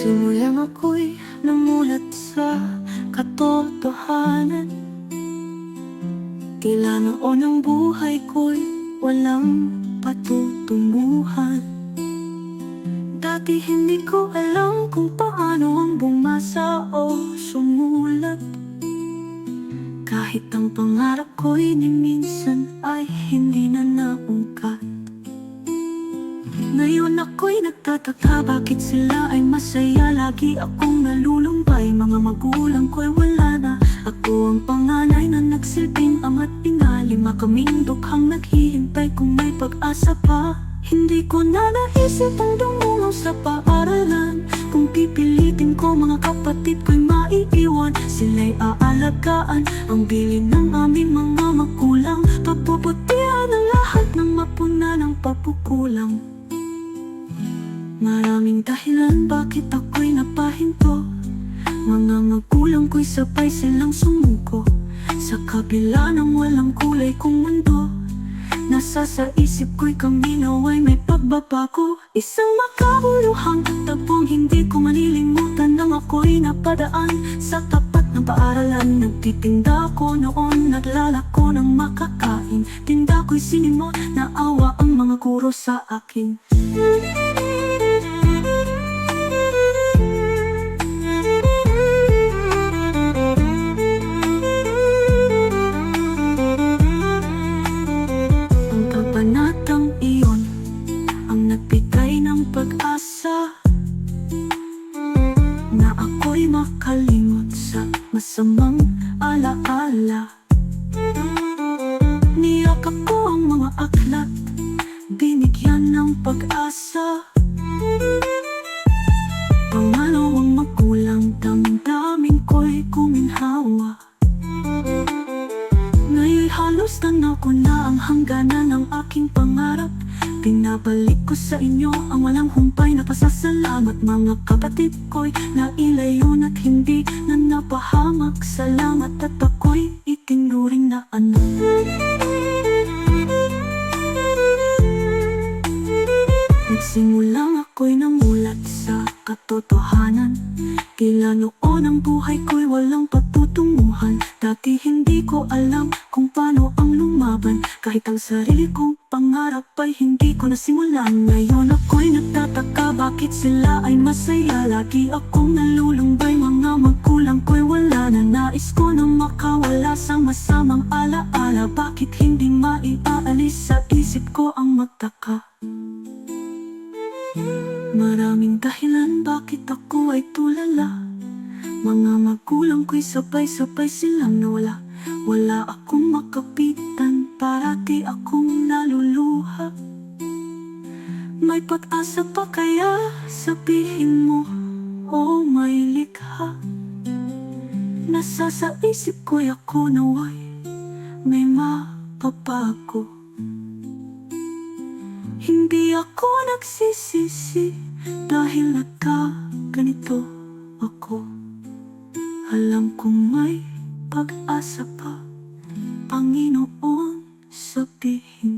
Nagsimulang ako'y namulat sa katotohanan. Tila noon ang buhay ko'y walang patutunguhan. Dati hindi ko alam kung paano ang bumasa o sumulat. Kahit ang pangarap ko'y ni minsan ay hindi nagtataka bakit sila ay masaya? Lagi akong nalulumbay, mga magulang ko'y wala na. Ako ang panganay na nagsilbing ama't ina Lima kaming dukhang naghihintay kung may pag-asa pa. Hindi ko na naisip ang dumulong sa paaralan. Kung pipilitin ko mga kapatid ko'y maiiwan. Sila'y aalagaan ang bilin ng aming mga Maraming dahilan bakit ako'y napahinto. Mga magulang ko'y sabay silang sumuko. Sa kabila ng walang kulay kong mundo Nasa sa isip ko'y kami naway may pagbabago. Isang makabuluhang tagpong hindi ko malilimutan Nang ako'y napadaan. Sa tapat ng paaralan Nagtitinda ko noon, naglalako ng makakain. Tinda ko'y sinimot, naawa ang mga guro sa akin. Ang nagbigay ng pag-asa Na ako'y makalimot sa masamang alaala. Niyakap ko ang mga aklat Binigyan ng pag-asa. Pangalawang magulang Damdamin ko'y kuminhawa. Ngayon'y halos tanaw ko na ang hangganan ng aking pangarap Pinabalik ko sa inyo ang walang humpay na pasasalamat. Mga kapatid ko'y nailayon at hindi na napahamak. Salamat at ako'y itinuring na anak. Nagsimulang ako'y namulat sa katotohanan. Tila noon ang buhay ko'y walang patutunguhan. Dati hindi ko alam kung paano ang lumaban. Kahit ang sarili kong pangarap ay hindi ko nasimulan. Ngayon ako'y nagtataka bakit sila ay masaya. Lagi akong nalulumbay mga magulang ko'y wala na. Nais ko na makawala sa masamang alaala. Bakit hindi maiaalis sa isip ko ang magtaka bakit ako ay tulala? Mga magulang ko'y sabay-sabay silang nawala. Wala akong makapitan, parati akong naluluha. May pag-asa pa kaya? Sabihin mo Oh may likha. Nasa sa isip ko'y ako naway. May mapapago hindi ako nagsisisi dahil nagkaganito ako. Alam kong may pag-asa pa, Panginoon, sabihin